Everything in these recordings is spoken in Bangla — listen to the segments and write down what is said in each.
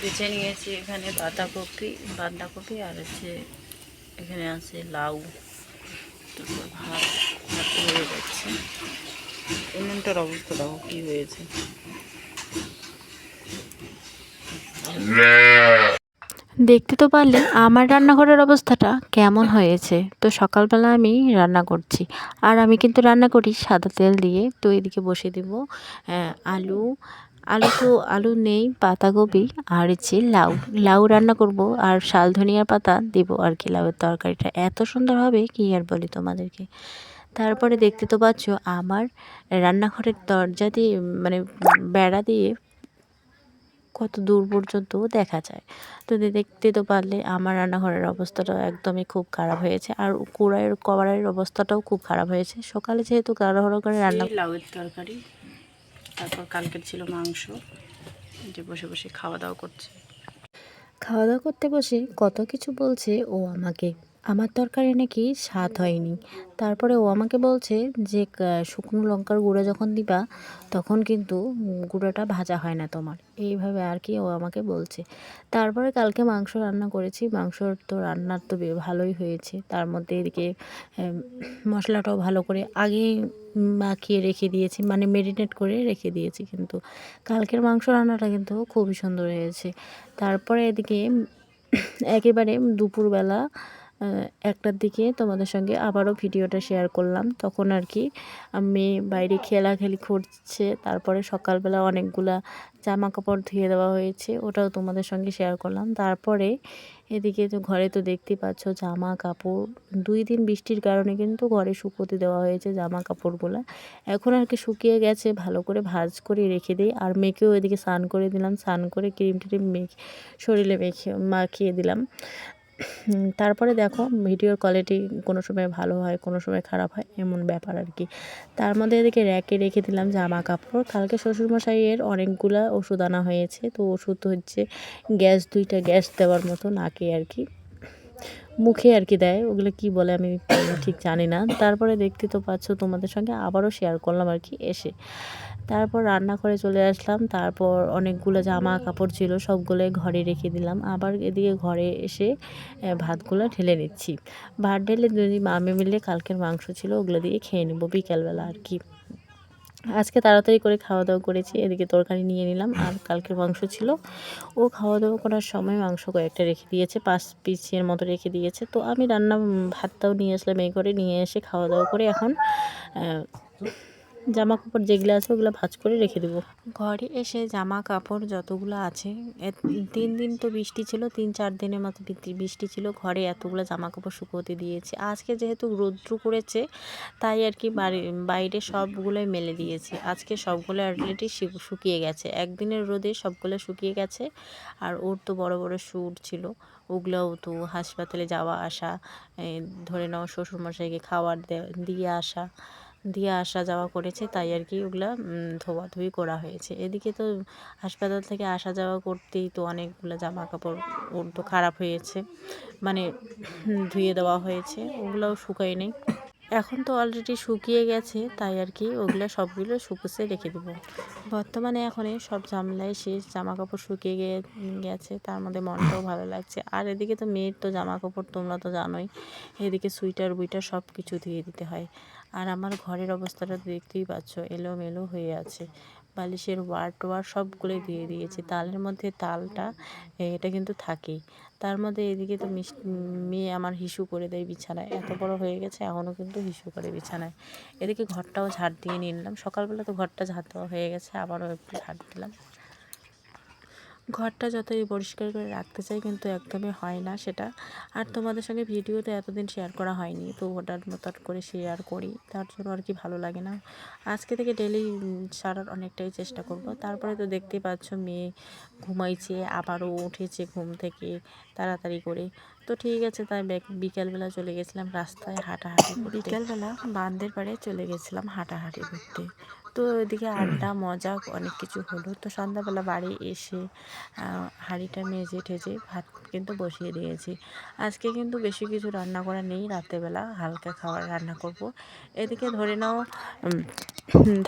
বেছে নিয়েছি এখানে বাঁধাকপি বাঁধাকপি আর হচ্ছে এখানে আছে লাউ। ভাত হয়ে যাচ্ছে। উনুনটার অবস্থা দেখো কী হয়েছে। দেখতে তো পারলে আমার রান্নাঘরের অবস্থাটা কেমন হয়েছে। তো সকালবেলা আমি রান্না করছি। আর আমি কিন্তু রান্না করি সাদা তেল দিয়ে। তো এদিকে বসে দেব আলু আলু তো আলু নেই পাতাকপি আর হচ্ছে লাউ। লাউ রান্না করব আর শাল ধনিয়ার পাতা দেব আর কি লাউয়ের তরকারিটা। এত সুন্দর হবে কি আর বলি তোমাদেরকে? তারপরে দেখতে তো পাচ্ছ আমার রান্নাঘরের দরজা দিয়ে মানে বেড়া দিয়ে কত দূর পর্যন্ত দেখা যায়। তো দেখতে তো পারলে আমার রান্নাঘরের অবস্থাটাও একদমই খুব খারাপ হয়েছে আর কুড়াইয়ের, কড়াইয়ের অবস্থাটাও খুব খারাপ হয়েছে। সকালে যেহেতু তাড়াহুড়ো করে রান্না লাউয়ের তরকারি। তারপর কালকের ছিল মাংস। যে বসে বসে খাওয়া দাওয়া করছে। খাওয়া দাওয়া করতে বসে কত কিছু বলছে ও আমাকে। আমার তরকারি নাকি স্বাদ হয়নি। তারপরে ও আমাকে বলছে যে শুকনো লঙ্কার গুঁড়ো যখন দিবা, তখন কিন্তু গুঁড়োটা ভাজা হয় না তোমার। এইভাবে আর কি ও আমাকে বলছে। তারপরে কালকে মাংস রান্না করেছি। মাংসর তো রান্নার তো ভালোই হয়েছে। তার মধ্যে এদিকে মশলাটাও ভালো করে আগে মাখিয়ে রেখে দিয়েছি। মানে মেরিনেট করে রেখে দিয়েছি কিন্তু কালকের মাংস রান্নাটা কিন্তু খুবই সুন্দর হয়েছে। তারপরে এদিকে একেবারে দুপুরবেলা একটার দিকে তোমাদের সঙ্গে আবারও ভিডিওটা শেয়ার করলাম। তখন আর কি আমি বাইরে খেলাখেলি করছে, তারপরে সকালবেলা অনেকগুলা জামা কাপড় ধুয়ে দেওয়া হয়েছে, ওটাও তোমাদের সঙ্গে শেয়ার করলাম। তারপরে এদিকে তো ঘরে তো দেখতেই পাচ্ছ জামা কাপড় দুই দিন বৃষ্টির কারণে কিন্তু ঘরে শুকোতে দেওয়া হয়েছে জামা কাপড়গুলো এখন আর কি শুকিয়ে গেছে, ভালো করে ভাজ করে রেখে দিই। আর মেখেও এদিকে স্নান করে দিলাম, স্নান করে ক্রিম ট্রিম মেখে শরীরে মেখে মাখিয়ে দিলাম। তারপরে দেখো ভিডিওর কোয়ালিটি কোনো সময় ভালো হয়, কোনো সময় খারাপ হয়, এমন ব্যাপার আর কি। তার মধ্যে এদিকে র্যাকে রেখে দিলাম জামা কাপড়। কালকে শ্বশুরমশাইয়ের অনেকগুলা ওষুধ আনা হয়েছে। তো ওষুধ হচ্ছে গ্যাস, দুইটা গ্যাস দেওয়ার মতো নাকে আর কি। মুখে আর কি দেয়, ওগুলো কি বলে আমি ঠিক জানি না। তারপরে দেখতে তো পাচ্ছ তোমাদের সঙ্গে আবারও শেয়ার করলাম আর কি, এসে। তারপর রান্না করে চলে আসলাম, তারপর অনেকগুলো জামা কাপড় ছিল, সবগুলোই ঘরে রেখে দিলাম। আবার এদিকে ঘরে এসে ভাতগুলো ঢেলে নিচ্ছি। ভাত ঢেলে যদি মামে মিলে কালকের মাংস ছিল, ওগুলো দিয়ে খেয়ে নেব বিকালবেলা আর কি। আজকে তাড়াতাড়ি করে খাওয়া দাওয়া করেছি, এদিকে তরকারি নিয়ে নিলাম, আর কালকের মাংস ছিল। ও খাওয়া দাওয়া করার সময় মাংস কয়েকটা রেখে দিয়েছে, পাঁচ পিসের মতো রেখে দিয়েছে। তো আমি রান্না ভাতটাও নিয়ে আসলাম এই করে নিয়ে এসে খাওয়া দাওয়া করে এখন জামা কাপড় যেগুলো আছে ওগুলো ভাঁজ করে রেখে দেবো। ঘরে এসে জামা কাপড় যতগুলো আছে তিন দিন তো বৃষ্টি ছিল, তিন চার দিনের মতো বৃষ্টি- ছিল, ঘরে এতগুলো জামা কাপড় শুকোতে দিয়েছি। আজকে যেহেতু রৌদ্র করেছে তাই আর কি বাইরে সবগুলোই মেলে দিয়েছি। আজকে সবগুলো অলরেডি শুকিয়ে গেছে। একদিনের রোদে সবগুলো শুকিয়ে গেছে, আর ওর তো বড় বড় সুট ছিল। ওগুলোও তো হাসপাতালে যাওয়া আসা ধরে নাও শ্বশুরমশাইকে খাবার দিয়ে আসা। দিয়ে আসা যাওয়া করেছে, তাই আর কি ওগুলা ধোয়াধুয়ি করা হয়েছে। এদিকে তো হাসপাতাল থেকে আসা যাওয়া করতেই তো অনেকগুলো জামা কাপড় ওর তো খারাপ হয়েছে মানে ধুয়ে দেওয়া হয়েছে, ওগুলোও শুকায় নেই। এখন তো অলরেডি শুকিয়ে গেছে, তাই আর কি ওগুলো সবগুলো শুকুসে রেখে দেবো। বর্তমানে এখন সব ঝামেলায় শেষ জামা কাপড় শুকিয়ে গে, গেছে, তার মধ্যে মনটাও ভালো লাগছে। আর এদিকে তো মেয়ের তো জামা কাপড় তোমরা তো জানোই, এদিকে সুইটার বুইটার সব কিছু ধুয়ে দিতে হয়। আর আমার ঘরের অবস্থাটা দেখতেই পাচ্ছ, এলোমেলো হয়ে আছে। বালিশের ওয়ার টোয়ার সবগুলোই দিয়ে দিয়েছি। তালের মধ্যে তালটা এটা কিন্তু থাকেই। তার মধ্যে এদিকে তো মেয়ে আমার হিসু করে দেয় বিছানায়। এত বড় হয়ে গেছে, এখনও কিন্তু হিসু করে বিছানায়। এদিকে ঘরটাও ঝাড় দিয়ে নিলাম। সকালবেলা তো ঘরটা ঝাড় দেওয়া হয়ে গেছে, আবারও একটু ঝাড় দিলাম। ঘরটা যতই পরিষ্কার করে রাখতে চাই কিন্তু একদমই হয় না সেটা। আর তোমাদের সঙ্গে ভিডিও তো এতদিন শেয়ার করা হয়নি, তো হঠাৎ হঠাৎ করে শেয়ার করি, তার জন্য আর কি ভালো লাগে না। আজকে থেকে ডেলি সারার অনেকটাই চেষ্টা করব, তারপরে তো দেখতেই পাচ্ছ মেয়ে ঘুমাইছে, আবারও উঠেছে ঘুম থেকে। তাড়াতাড়ি করে। তো ঠিক আছে তাই বিকেলবেলা চলে গেছিলাম রাস্তায় হাঁটাহাঁটি বিকেলবেলা বান্দের পাড়ে চলে গেছিলাম হাঁটাহাঁটি করতে। তো এদিকে আড্ডা মজা অনেক কিছু হলো। তো সন্ধ্যাবেলা বাড়ি এসে হাঁড়িটা মেজে ঠেজে ভাত কিন্তু বসিয়ে দিয়েছি। আজকে কিন্তু বেশি কিছু রান্না করা নেই রাতেরবেলা হালকা খাবার রান্না করব। এদিকে ধরে নাও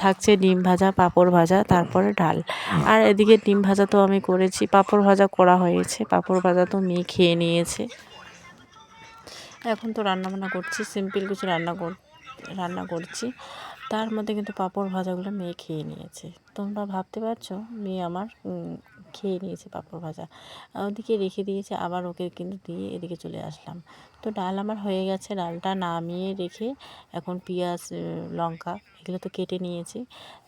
থাকছে ডিম ভাজা পাঁপড় ভাজা তারপরে ডাল। আর এদিকে ডিম ভাজা তো আমি করেছি পাঁপড় ভাজা করা হয়েছে পাঁপড় ভাজা তো মেয়ে খেয়ে নিয়েছে। এখন তো রান্না বান্না করছি সিম্পল কিছু রান্না কর, রান্না করছি। তার মধ্যে কিন্তু পাঁপড় ভাজাগুলো মেয়ে খেয়ে নিয়েছে। তোমরা ভাবতে পারছ? মেয়ে আমার খেয়ে নিয়েছে পাঁপড় ভাজা। ওদিকে রেখে দিয়েছে, আবার ওকে কিন্তু দিয়ে এদিকে চলে আসলাম। তো ডাল আমার হয়ে গেছে, ডালটা নামিয়ে রেখে এখন পেঁয়াজ লঙ্কা এগুলো তো কেটে নিয়েছি।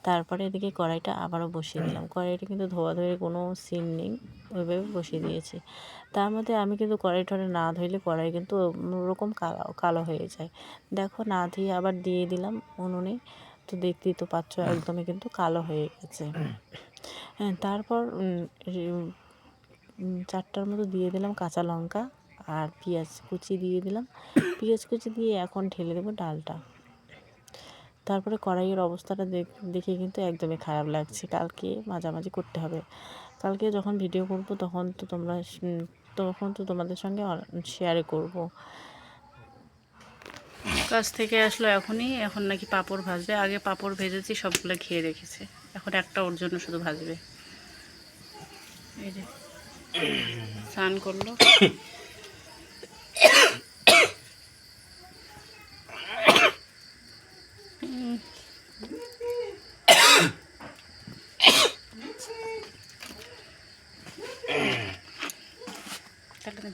তারপরে এদিকে কড়াইটা আবারও বসিয়ে দিলাম। কড়াইটা কিন্তু ধোয়া ধোয়ে কোনো সিন নেই, ওইভাবে বসিয়ে দিয়েছি। তার মধ্যে আমি কিন্তু কড়াই টড়াই না ধুইলে কড়াই কিন্তু ওরকম কালো কালো হয়ে যায়। দেখো না ধুয়ে আবার দিয়ে দিলাম উনুনে। তো দেখতেই তো পাচ্ছ, একদমই কিন্তু কালো হয়ে গেছে। হ্যাঁ তারপর চারটার মতো দিয়ে দিলাম কাঁচা লঙ্কা আর পেঁয়াজ কুচি দিয়ে দিলাম। পেঁয়াজ কুচি দিয়ে এখন ঢেলে দেবো ডালটা। তারপরে কড়াইয়ের অবস্থাটা দেখে কিন্তু একদমই খারাপ লাগছে। কালকে মাঝামাঝি করতে হবে। কালকে যখন ভিডিও করব তখন তো তোমরা তখন তো তোমাদের সঙ্গে শেয়ারে করব। কাজ থেকে আসলো এখনই, এখন নাকি পাঁপড় ভাজবে। আগে পাঁপড় ভেজেছি, সবগুলো খেয়ে রেখেছে। এখন একটা ওর জন্য শুধু ভাজবে। এই যে, স্নান করল। তাহলে